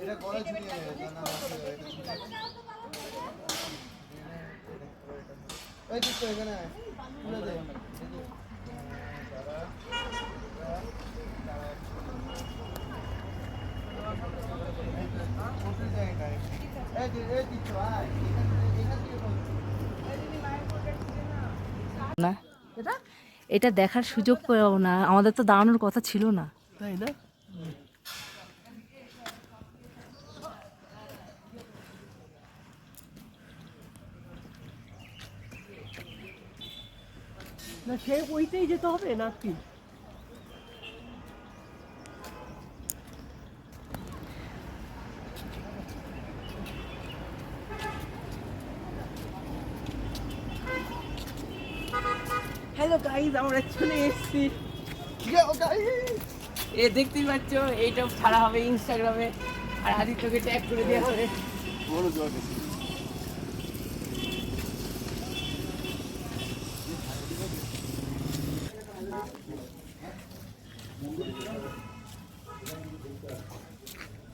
এটা এই দিক তো এখানে খুলে দে এই তো আয় এখান থেকে। না এটা দেখার সুযোগ পেও না। আমাদের তো দাঁড়ানোর কথা ছিল না। তাই না? না, সে ওইতেই যেতে হবে নাকি হ্যালো গাইস আমরা চলে এসেছি। এ দেখতেই পাচ্ছ এইটা ছাড়া হবে ইনস্টাগ্রামে আর আদিত্যকে ট্যাগ করে দেওয়া হবে। Thank you.